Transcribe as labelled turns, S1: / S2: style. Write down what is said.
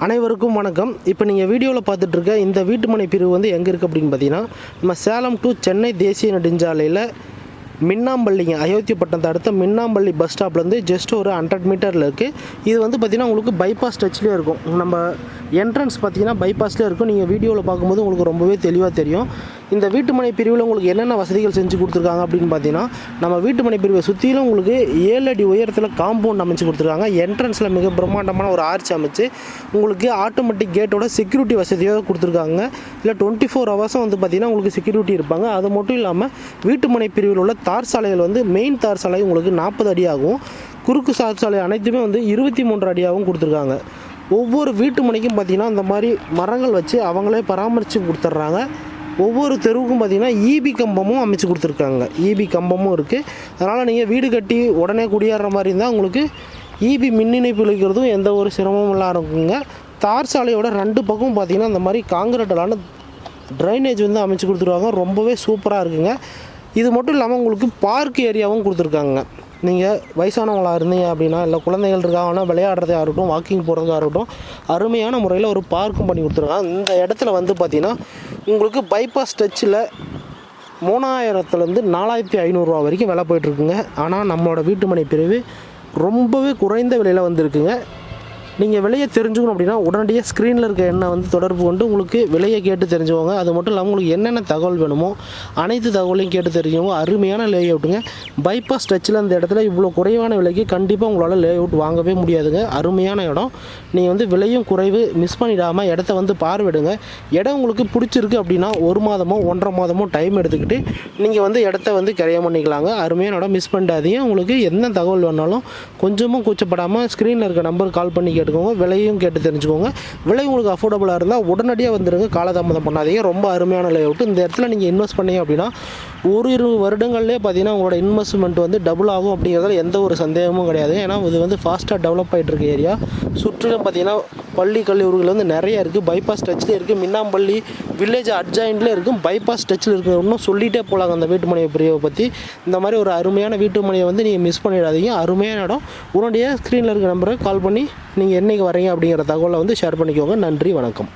S1: அனைவருக்கும் வணக்கம். இப்போ நீங்கள் வீடியோவில் பார்த்துட்ருக்க இந்த வீட்டுமனை பிரிவு வந்து எங்கே இருக்குது அப்படின்னு பார்த்தீங்கன்னா நம்ம சேலம் டு சென்னை தேசிய நெடுஞ்சாலையில் மின்னாம்பள்ளிங்க அயோத்திப்பட்டினத்தை அடுத்த மின்னாம்பள்ளி பஸ் ஸ்டாப்லேருந்து ஜஸ்ட் ஒரு ஹண்ட்ரட் மீட்டரில் இருக்குது இது வந்து பார்த்திங்கன்னா உங்களுக்கு பைபாஸ் டச்லேயே இருக்கும். நம்ம என்ட்ரன்ஸ் பார்த்திங்கன்னா பைபாஸ்லேயே இருக்கும். நீங்கள் வீடியோவில் பார்க்கும்போது உங்களுக்கு ரொம்பவே தெளிவாக தெரியும். இந்த வீட்டுமனை பிரிவில் உங்களுக்கு என்னென்ன வசதிகள் செஞ்சு கொடுத்துருக்காங்க அப்படின்னு பார்த்தீங்கன்னா நம்ம வீட்டுமனை பிரிவை சுற்றிலும் உங்களுக்கு ஏழு அடி உயரத்தில் காம்பவுண்ட் அமைச்சு கொடுத்துருக்காங்க. என்ட்ரன்ஸில் மிக பிரம்மாண்டமான ஒரு ஆர்ச் அமைச்சு உங்களுக்கு ஆட்டோமேட்டிக் கேட்டோட செக்யூரிட்டி வசதியாக கொடுத்துருக்காங்க. இல்லை டுவெண்ட்டி ஃபோர் ஹவர்ஸும் வந்து பார்த்திங்கன்னா உங்களுக்கு செக்யூரிட்டி இருப்பாங்க. அது மட்டும் இல்லாமல் வீட்டுமனை பிரிவில் உள்ள தார் சாலைகள் வந்து மெயின் தார் சாலை உங்களுக்கு நாற்பது அடி ஆகும். குறுக்கு சார் சாலை அனைத்துமே வந்து இருபத்தி மூன்று அடியாகவும் கொடுத்துருக்காங்க. ஒவ்வொரு வீட்டு மனைக்கும் பார்த்திங்கன்னா இந்த மாதிரி மரங்கள் வச்சு அவங்களே பராமரித்து கொடுத்துட்றாங்க ஒவ்வொரு தெருவுக்கும் பார்த்திங்கன்னா ஈபி கம்பமும் அமைச்சு கொடுத்துருக்காங்க. ஈபி கம்பமும் இருக்குது அதனால் நீங்கள் வீடு கட்டி உடனே குடியேற மாதிரி இருந்தால் உங்களுக்கு ஈபி மின் இணைப்பு இழுக்கிறதும் எந்த ஒரு சிரமமும் இல்லாமல் இருக்குங்க. தார் சாலையோட ரெண்டு பக்கமும் பார்த்திங்கன்னா இந்த மாதிரி காங்கிரட்டலான ட்ரைனேஜ் வந்து அமைச்சு கொடுத்துருவாங்க ரொம்பவே சூப்பராக இருக்குங்க. இது மட்டும் இல்லாமல் உங்களுக்கு பார்க் ஏரியாவும் கொடுத்துருக்காங்க. நீங்கள் வயசானவங்களாக இருந்தீங்க அப்படின்னா இல்லை குழந்தைகள் இருக்காங்கன்னா விளையாடுறதா இருக்கட்டும் வாக்கிங் போகிறதா இருக்கட்டும் அருமையான முறையில் ஒரு பார்க்கும் பண்ணி கொடுத்துருக்காங்க. இந்த இடத்துல வந்து பார்த்திங்கன்னா உங்களுக்கு பைபாஸ் டச்சில் மூணாயிரத்துலேருந்து நாலாயிரத்தி ஐநூறுரூவா வரைக்கும் விலை போயிட்டுருக்குங்க ஆனால் நம்மளோட வீட்டுமனை பிரிவு ரொம்பவே குறைந்த விலையில் வந்திருக்குங்க. நீங்கள் விலையை தெரிஞ்சுக்கணும் அப்படின்னா உடனடியாக ஸ்க்ரீனில் இருக்க எண்ணை வந்து தொடர்பு கொண்டு உங்களுக்கு விலையை கேட்டு தெரிஞ்சுக்கோங்க. அது மட்டும் இல்லாமல் உங்களுக்கு என்னென்ன தகவல் வேணுமோ அனைத்து தகவலையும் கேட்டு தெரிஞ்சுக்கோங்க. அருமையான லே அவுட்டுங்க பைபாஸ் டச்சில் அந்த இடத்துல இவ்வளோ குறைவான விலைக்கு கண்டிப்பாக உங்களால் லே அவுட் வாங்கவே முடியாதுங்க. அருமையான இடம். நீங்கள் வந்து விலையும் குறைவு மிஸ் பண்ணிடாமல் இடத்த வந்து பார்வையிடுங்க. இடம் உங்களுக்கு பிடிச்சிருக்கு அப்படின்னா ஒரு மாதமோ ஒன்றரை மாதமோ டைம் எடுத்துக்கிட்டு நீங்கள் வந்து இடத்த வந்து கிரையம் பண்ணிக்கலாங்க. அருமையான இடம். மிஸ் பண்ணிடாதீங்க. உங்களுக்கு என்ன தகவல் வேணாலும் கொஞ்சமும் கூச்சப்படாமல் ஸ்க்ரீனில் இருக்க நம்பருக்கு கால் பண்ணி கேட்டுக்கோங்க விலையும் கேட்டு தெரிஞ்சுக்கோங்க. விலை உங்களுக்கு அஃபோர்டபுளாக இருந்தால் உடனடியாக வந்துடுங்க காலதாமதம் பண்ணாதீங்க. ரொம்ப அருமையான லேஅவுட் இந்த இடத்துல நீங்கள் இன்வெஸ்ட் பண்ணீங்க அப்படின்னா ஒரு இரு வருடங்கள்லேயே பார்த்தீங்கன்னா உங்களோட இன்வெஸ்ட்மெண்ட் வந்து டபுள் ஆகும் அப்படிங்கிறதுல எந்த ஒரு சந்தேகமும் கிடையாது. ஏன்னா இது வந்து ஃபாஸ்ட்டாக டெவலப் ஆகிட்டு இருக்க ஏரியா சுற்றிலும் பார்த்தீங்கன்னா பள்ளி கல்லூரிகள் வந்து நிறைய இருக்குது பைபாஸ் டச்சில் இருக்குது மின்னாம்பள்ளி வில்லேஜ் அட்ஜாயின்ட்லேயே இருக்கும். பைபாஸ் டச்சில் இருக்குது இன்னும் சொல்லிகிட்டே போகலாங்க அந்த வீட்டு மனையை பிரிவை பற்றி இந்த மாதிரி ஒரு அருமையான வீட்டு மனையை வந்து நீங்கள் மிஸ் பண்ணிடாதீங்க. அருமையான இடம். உடனடியாக ஸ்க்ரீனில் இருக்க நம்பரை கால் பண்ணி நீங்கள் என்னைக்கு வரீங்க அப்படிங்கிற தகவலை வந்து ஷேர் பண்ணிக்கோங்க. நன்றி வணக்கம்.